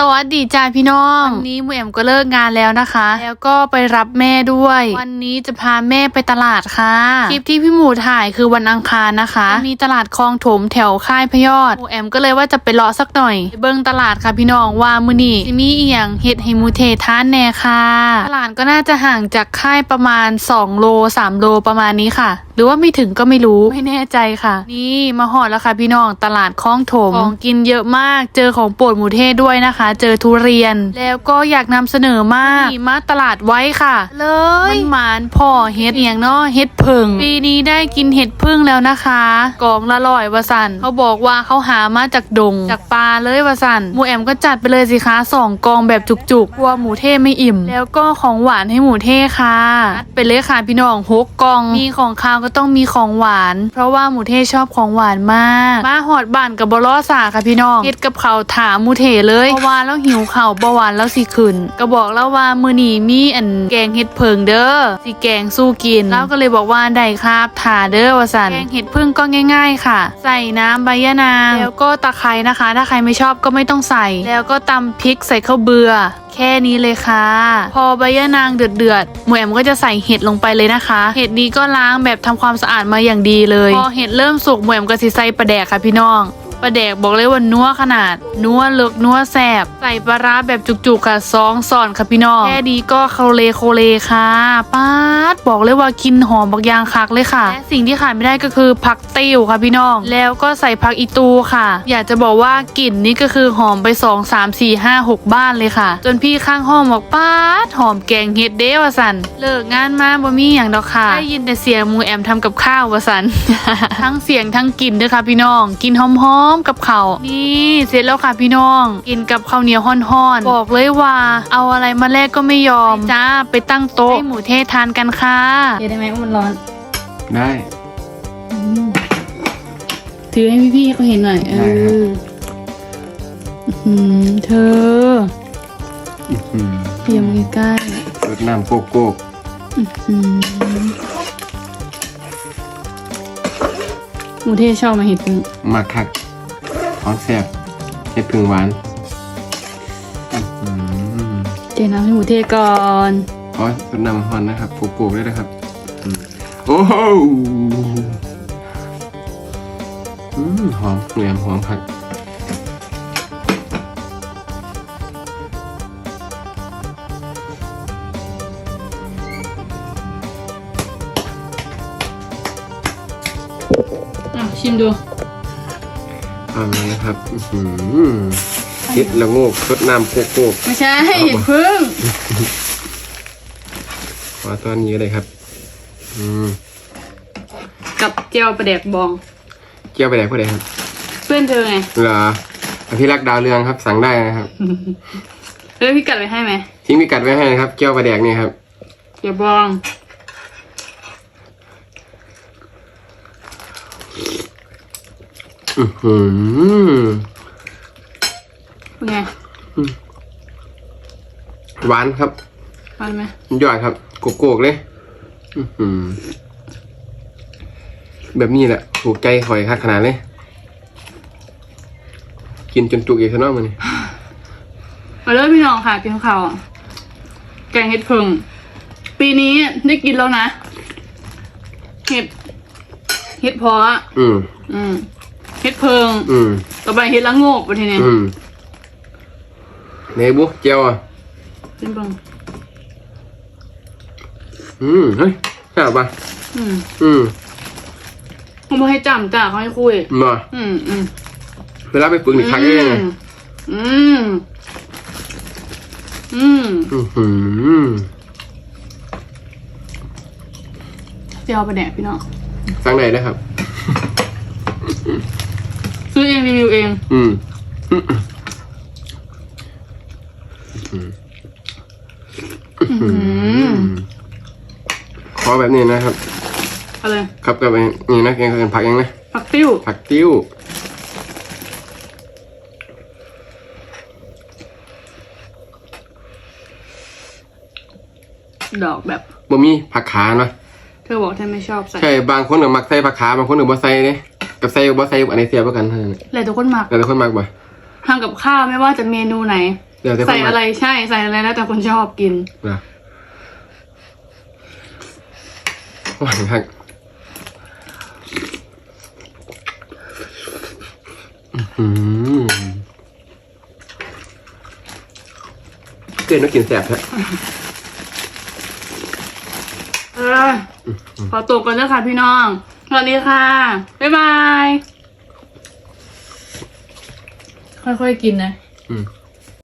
สวัสดีจ้าพี่น้องวันนี้หมูแอมก็เลิกงานแล้วนะคะ แล้วก็ไปรับแม่ด้วย วันนี้จะพาแม่ไปตลาดค่ะ คลิปที่พี่หมูถ่ายคือวันอังคารนะคะจะมีตลาดคลองถมแถวค่ายพยอดหมูแอมก็เลยว่าจะไปเลาะสักหน่อยไปเบิ้งตลาดค่ะพี่น้องว่ามื้อนี้จะมีเอียงเฮ็ดให้หมูเททานแน่ค่ะ ตลาดก็น่าจะห่างจากค่ายประมาณ 2 โล 3 โลประมาณนี้ค่ะห รือว่าไม่ถึงก็ไม่รู้ไม่แน่ใจค่ะ นี่มาหอดแล้วค่ะพี่น้องตลาดคลองถมของกินเยอะมาก เจอของโปรดหมูเทศด้วยนะคะ เจอทุเรียน แล้วก็อยากนำเสนอมากนี่มาตลาดไว้ค่ะ เลยมันหมานพ่อเฮ็ดเอียงเนาะเฮ็ดพึ่งปีนี้ได้กินเห็ดพึ่งแล้วนะคะกองละร้อยวะสันเขาบอกว่าเขาหามาจากดง จากป่าเลยวะสันหมูแอมก็จัดไปเลยสิคะสองกองแบบจุกๆกลัวหมูเทไม่อิ่ม แล้วก็ของหวานให้หมูเทค่ะจัดไปเลยค่ะพี่น้องหกกองมีของคาวก็ก็ต้องมีของหวาน เพราะว่าหมูเทชอบของหวานมาก มาหอดบ้านกับบล้อสาค่ะพี่น้องเฮ็ดกับเขาวถามหมูเทเลยเพราะว่าแล้วหิวข่าวเบหวานแล้วสิขึ้นก็บอกแล้วว่ามือนีมีอันแกงเห็ดเพิงเด้อสิแกงสู้กิน แล้วก็เลยบอกว่าได้ครับถาเด้อว่าสันแกงเห็ดเพึ่งก็ง่าย ๆ ค่ะ ใส่น้ำใบยะนางแล้วก็ตะไคร้นะคะ ถ้าใครไม่ชอบก็ไม่ต้องใส่ แล้วก็ตำพริกใส่ข้าวเบื่อแค่นี้เลยค่ะ พอใบยะนางเดือดเดือดหมวยแอมก็จะใส่เห็ดลงไปเลยนะคะ เห็ดนี้ก็ล้างแบบทำความสะอาดมาอย่างดีเลย พอเห็ดเริ่มสุกหมวยแอมก็สิใส่ปลาแดกค่ะพี่น้อง ปลาแดกบอกเลยว่านัวขนาด นัวเลิกนัวแสบใส่ปลาร้าแบบจุกๆค่ะซองสอนค่ะพี่น้องแค่ดีก็โคเลโคเลค่ะป้าดบอกเลยว่ากินหอมบักยางคักเลยค่ะและสิ่งที่ขาดไม่ได้ก็คือผักติ้วค่ะพี่น้อง แล้วก็ใส่ผักอีตูค่ะ อยากจะบอกว่ากลิ่นนี่ก็คือหอมไป 2 3 4 5 6 บ้านเลยค่ะ จนพี่ข้างห้องบอกป้าดหอมแกงเฮ็ดเด้วะสันเลิกงานมาบ่มีอย่างดอกค่ะได้ยินแต่เสียงมูแอมทำกับข้าววะสันทั้งเสียงทั้งกลิ่นด้วยค่ะพี่น้อง กินหอมๆกับเขาวนี่เสร็จแล้วค่ะพี่น้อง กินกับข้าวเหนียวห่อนๆ บอกเลยว่า เอาอะไรมาแลกก็ไม่ยอมจ้าไปตั้งโต๊ะให้หมูเทศทานกันค่ะเดี๋ยวได้ไหมว่ามันร้อน ได้ ถือให้พี่ๆเขาเห็นหน่อย เอได้ครับ ออื้อหือเธออืมเตรียมใกล้รดน้ำโกโก้ๆอื้อหือหมูเทศชอบมาเห็ดพึ่งมาคัก ของแซ่บเห็ดพึ่งหวานอืมเจน้ำให้หมูเทศก่อนขอรดน้ำฮอนนะครับโกโก้ด้วยนะครับอืมโอ้โหอืมหอมเหนียมหอมคักอะชิมดู ทำเลยนะครับอื้อหือเห็ดละโงกรดน้ำโกโก้ไม่ใช่เห็ดพึ่งขอตอนนี้ก็ได้ครับ อืมกับเจียวปลาแดกบองเกี่ยวไปไหนพวกใดครับ เพื่อนเธอไงเหรออภิรักษ์ดาวเรืองครับ สั่งได้นะครับเออพี่กัดไว้ให้ไหมทิ้งพิกัดไว้ให้นะครับเกี่ยวปลาแดกนี่ครับเจียวบอง อือหือเป็นไงหวานครับมันไหมยอดครับโกโก้เลยอือหือแบบนี้แหละถูกใจหอยคักขนาดเลย กินจนจุกอีกซะเนอกมันนี่มาเลยพี่น้องค่ะกินข้าวแกงเห็ดพึ่งปีนี้ได้กินแล้วนะ เห็ด เห็ดเพาะอืมอืม เห็ดเพิงอืมต่อไปเห็ดละโงกไปทีนี้อืมเนบุเจียวอะกินเพิงอืมเฮ้ยแซ่บป่ะอืมอืมเขาไม่ให้จำจ้าเขาให้คุย มาอืมอืมเวลาไปฝึกนี่คักได้ยังไงอืมอืมอือหือเจียวไปแดกพี่น้องสั่งไหนนะครับซื้อเองรี วิวเองอืมอืมขอแบบนี้นะครับ อะไร ครับกับไอ้นี่นะแกงผักยังนะผักติ้ว ผักติ้วดอกแบบบ่มีผักขาเนาะเธอบอกเธอไม่ชอบใส่ ใช่ บางคนก็มักใส่ผักขา บางคนก็บ่ใส่เนี่ย กับใส่กับบ่ใส่อันไหนเสียบ่กันเท่านั้นเลยทุกคนมักแล้วแต่คนมักบ่ทำกับข้าวไม่ว่าจะเมนูไหนเดี๋ยวแต่คนใส่มาอะไรใช่ใส่อะไรแล้วแต่คนชอบกิน นะหวานครับอื้อหือเกินต้องกินแสบแท้เออขอตัวก่อนเด้อค่ะพี่น้อง สวัสดีค่ะ บ๊ายบาย ค่อยๆกินนะ อืม